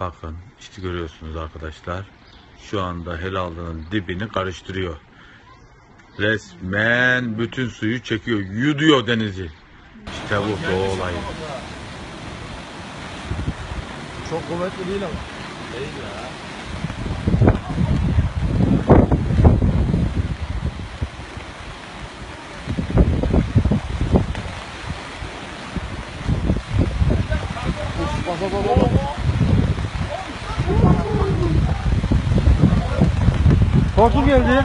Bakın işte görüyorsunuz arkadaşlar. Şu anda helalının dibini karıştırıyor. Resmen bütün suyu çekiyor. Yuduyor denizi. İşte bu doğu olayı. Çok kuvvetli değil ama. Bak bak bak bak. Hortum geldi.